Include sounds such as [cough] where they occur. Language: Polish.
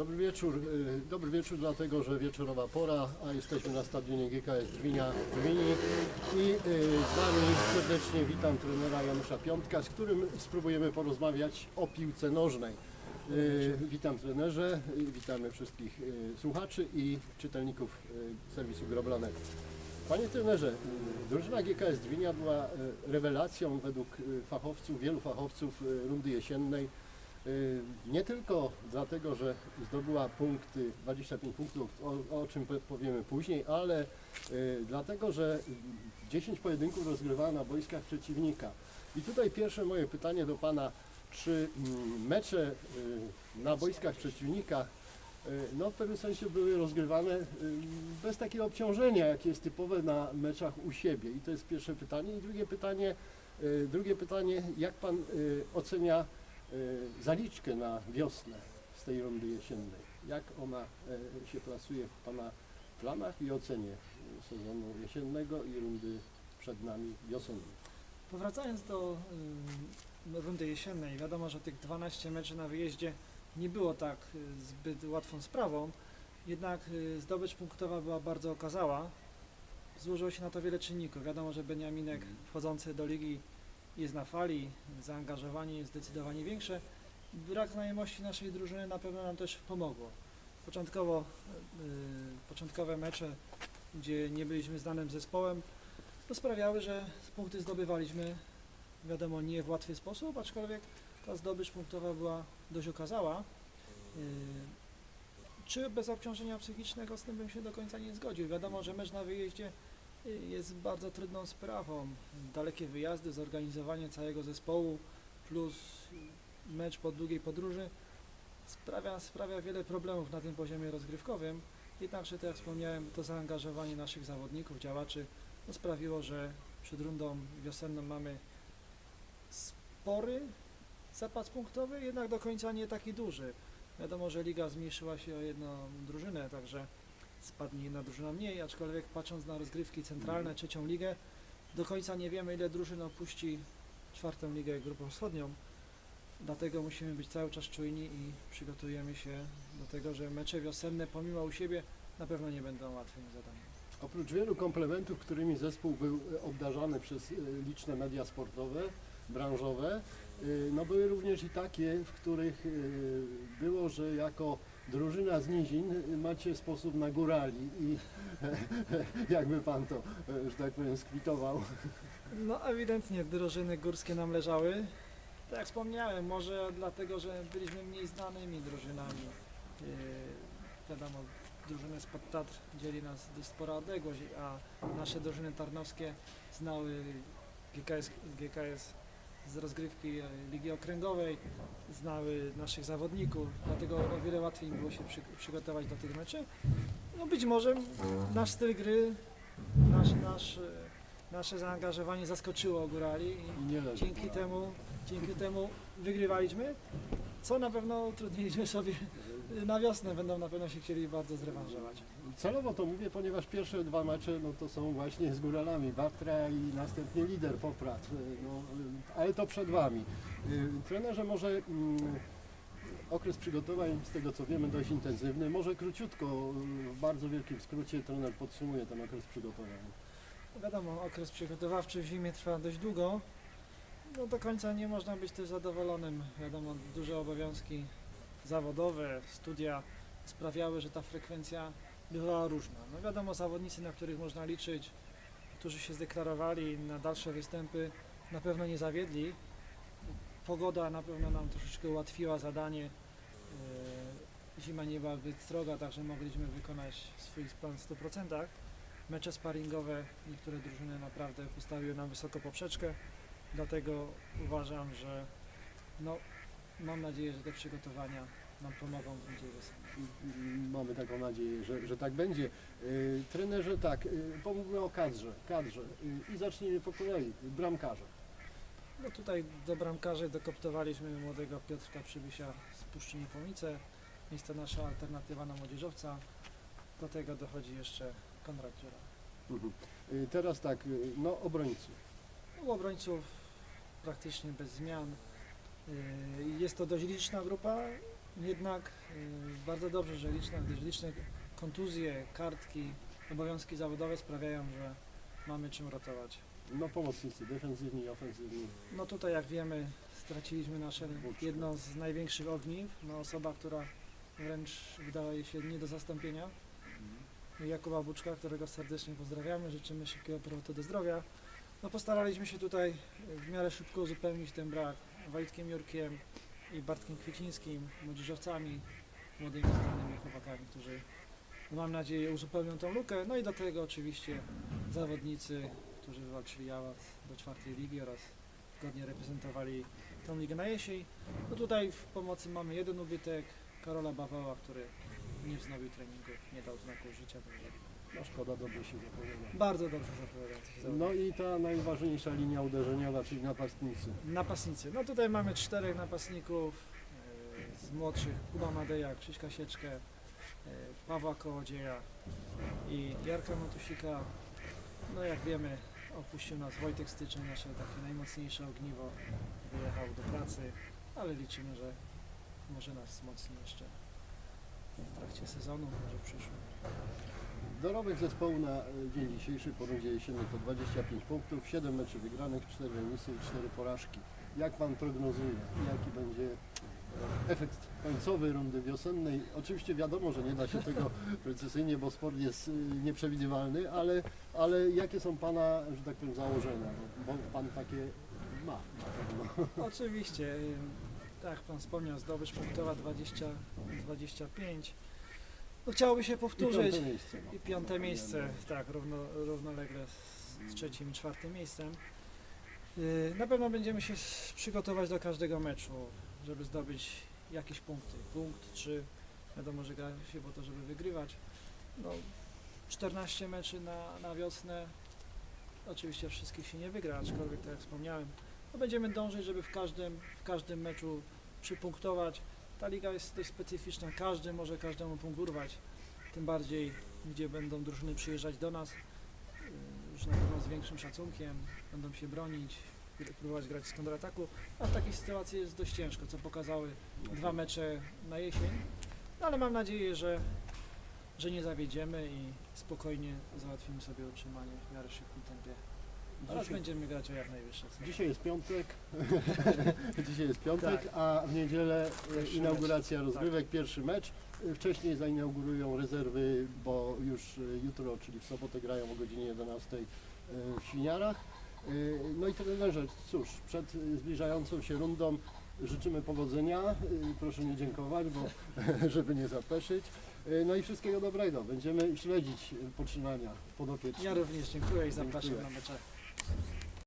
Dobry wieczór. y, Dobry wieczór, dlatego że wieczorowa pora, a jesteśmy na stadionie GKS Dwinia w Gdyni i y, z Wami serdecznie witam trenera Janusza Piątka, z którym spróbujemy porozmawiać o piłce nożnej. Y, Witam trenerze, witamy wszystkich słuchaczy i czytelników serwisu Groblanet. Panie trenerze, drużyna GKS Dwinia była rewelacją według fachowców, wielu fachowców rundy jesiennej. Y, Nie tylko dlatego, że zdobyła punkty, 25 punktów, o, o czym po- powiemy później, ale y, dlatego, że y, 10 pojedynków rozgrywała na boiskach przeciwnika. I tutaj pierwsze moje pytanie do Pana, czy mm, mecze y, na boiskach przeciwnika no w pewnym sensie były rozgrywane bez takiego obciążenia, jakie jest typowe na meczach u siebie. I to jest pierwsze pytanie. I drugie pytanie, drugie pytanie jak Pan ocenia zaliczkę na wiosnę z tej rundy jesiennej? Jak ona y, się plasuje w Pana planach i ocenie y, sezonu jesiennego i rundy przed nami wiosennej? Powracając do y, rundy jesiennej, wiadomo, że tych 12 meczy na wyjeździe nie było tak y, zbyt łatwą sprawą, jednak y, zdobycz punktowa była bardzo okazała. Złożyło się na to wiele czynników. Wiadomo, że Beniaminek wchodzący do ligi jest na fali, zaangażowanie jest zdecydowanie większe. Brak znajomości naszej drużyny na pewno nam też pomogło. Początkowo, y, początkowe mecze, gdzie nie byliśmy znanym zespołem, to sprawiały, że punkty zdobywaliśmy, wiadomo, nie w łatwy sposób, aczkolwiek ta zdobycz punktowa była dość okazała. Yy, Czy bez obciążenia psychicznego z tym bym się do końca nie zgodził. Wiadomo, że mecz na wyjeździe yy, jest bardzo trudną sprawą. Dalekie wyjazdy, zorganizowanie całego zespołu plus mecz po długiej podróży sprawia, sprawia wiele problemów na tym poziomie rozgrywkowym. Jednakże, tak jak wspomniałem, to zaangażowanie naszych zawodników, działaczy to sprawiło, że przed rundą wiosenną mamy spory zapas punktowy, jednak do końca nie taki duży. Wiadomo, że liga zmniejszyła się o jedną drużynę, także spadnie jedna drużyna mniej, aczkolwiek patrząc na rozgrywki centralne, trzecią ligę, do końca nie wiemy ile drużyn opuści czwartą ligę grupą wschodnią. Dlatego musimy być cały czas czujni i przygotujemy się do tego, że mecze wiosenne pomimo u siebie na pewno nie będą łatwym zadaniem. Oprócz wielu komplementów, którymi zespół był e, obdarzany przez e, liczne media sportowe, branżowe, e, no były również i takie, w których było, że jako drużyna z nizin e, macie sposób na górali i [laughs] jakby pan to, e, że tak powiem, skwitował. No ewidentnie drużyny górskie nam leżały. Tak jak wspomniałem, może dlatego, że byliśmy mniej znanymi drużynami. Yy, wiadomo, drużyny spod Tatr dzieli nas dość spora odległość, a nasze drużyny tarnowskie znały GKS, GKS z rozgrywki Ligi Okręgowej, znały naszych zawodników, dlatego o wiele łatwiej im było się przy, przygotować do tych meczy. No być może nasz styl gry, nasz, nasz, nasze zaangażowanie zaskoczyło górali i dzięki górali. temu, dzięki temu wygrywaliśmy, co na pewno utrudniliśmy sobie na wiosnę, będą na pewno się chcieli bardzo zrewanżować. Celowo to mówię, ponieważ pierwsze dwa mecze no to są właśnie z góralami, Watra i następnie lider Poprat, y, no, y, ale to przed Wami. Y, Trenerze, może mm, okres przygotowań, z tego co wiemy, dość intensywny, może króciutko, w bardzo wielkim skrócie trener podsumuje ten okres przygotowań. Wiadomo, okres przygotowawczy w zimie trwa dość długo. No do końca nie można być też zadowolonym. Wiadomo, duże obowiązki zawodowe, studia sprawiały, że ta frekwencja bywała różna. No wiadomo, zawodnicy, na których można liczyć, którzy się zdeklarowali na dalsze występy, na pewno nie zawiedli. Pogoda na pewno nam troszeczkę ułatwiła zadanie. Yy, Zima nie była zbyt stroga, także mogliśmy wykonać swój plan w 100%. Mecze sparingowe niektóre drużyny naprawdę postawiły nam wysoko poprzeczkę, dlatego uważam, że no, mam nadzieję, że te przygotowania nam pomogą w Mamy taką nadzieję, że, że tak będzie. Y, Trenerze, tak, y, pomówmy o kadrze, kadrze y, i zacznijmy po kolei, bramkarze. No tutaj do bramkarzy dokoptowaliśmy młodego Piotrka Przybysia z Puszczy Niepomice. Jest to nasza alternatywa na młodzieżowca. Do tego dochodzi jeszcze Konrad Dziura. Mhm. Y, Teraz tak, y, no obrońcy. U obrońców praktycznie bez zmian. Yy, Jest to dość liczna grupa. Jednak y, bardzo dobrze, że liczne, gdyż liczne kontuzje, kartki, obowiązki zawodowe sprawiają, że mamy czym ratować. No pomocnicy, defensywni, ofensywni. No tutaj jak wiemy straciliśmy nasze jedno z największych ogniw, no osoba, która wręcz wydaje się nie do zastąpienia. Jakuba Buczka, którego serdecznie pozdrawiamy, życzymy szybkiego powrotu do zdrowia. No postaraliśmy się tutaj w miarę szybko uzupełnić ten brak Wojtkiem Jurkiem i Bartkiem Kwiecińskim, młodzieżowcami, młodymi, zdolnymi chłopakami, którzy mam nadzieję uzupełnią tą lukę. No i do tego oczywiście zawodnicy, którzy wywalczyli awans do czwartej ligi oraz godnie reprezentowali tą ligę na jesień. No tutaj w pomocy mamy jeden ubytek, Karola Bawała, który nie wznowił treningów, nie dał znaku życia, No szkoda, dobrze się zapowiada. bardzo dobrze zawodnik. No i ta najważniejsza linia uderzeniowa, czyli napastnicy. Napastnicy. No tutaj mamy czterech napastników e, z młodszych, Kuba Madeja, Krzyśka Sieczkę, e, Pawła Kołodzieja i Jarka Matusika. No jak wiemy, opuścił nas Wojtek Styczeń, nasze takie najmocniejsze ogniwo, wyjechał do pracy, ale liczymy, że może nas wzmocni jeszcze w trakcie sezonu, może w przyszłym. Dorobek zespołu na e, dzień dzisiejszy po rundzie jesiennej to 25 punktów, 7 meczy wygranych, 4 remisy i 4 porażki. Jak Pan prognozuje, jaki będzie e, efekt końcowy rundy wiosennej? Oczywiście wiadomo, że nie da się tego [laughs] precyzyjnie, bo sport jest y, nieprzewidywalny, ale, ale jakie są Pana, że tak powiem, założenia? Bo, Pan takie ma na pewno. [laughs] Oczywiście, tak Pan wspomniał, zdobycz punktowa 20, 25. No chciałoby się I powtórzyć. piąte miejsce. no. I piąte miejsce, tak, równo, równolegle z trzecim i czwartym miejscem. Yy, Na pewno będziemy się przygotować do każdego meczu, żeby zdobyć jakieś punkty. Punkt, czy wiadomo, że gra się po to, żeby wygrywać. No, 14 meczy na, na wiosnę. Oczywiście wszystkich się nie wygra, aczkolwiek tak jak wspomniałem, no będziemy dążyć, żeby w każdym, w każdym meczu przypunktować. Ta liga jest dość specyficzna, każdy może każdemu punkt urwać tym bardziej gdzie będą drużyny przyjeżdżać do nas yy, już na pewno z większym szacunkiem, będą się bronić, próbować grać z kontrataku, a w takiej sytuacji jest dość ciężko, co pokazały dwa mecze na jesień, no, ale mam nadzieję, że, że nie zawiedziemy i spokojnie załatwimy sobie utrzymanie w miarę szybkim tempie. Teraz Dzisiaj- będziemy grać o jak najwyższe cele. Dzisiaj jest piątek, [laughs] dzisiaj jest piątek, Tak. a w niedzielę e, Pierwszy inauguracja mecz, rozgrywek, pierwszy mecz. E, Wcześniej zainaugurują rezerwy, bo już e, jutro, czyli w sobotę grają o godzinie 11 e, w Świniarach. E, No i trenerze, cóż, przed e, zbliżającą się rundą życzymy powodzenia. E, Proszę nie dziękować, bo [laughs] żeby nie zapeszyć. E, No i wszystkiego dobrego. Będziemy śledzić e, poczynania podopiecznych. Ja również dziękuję i zapraszam Dziękuję. na mecze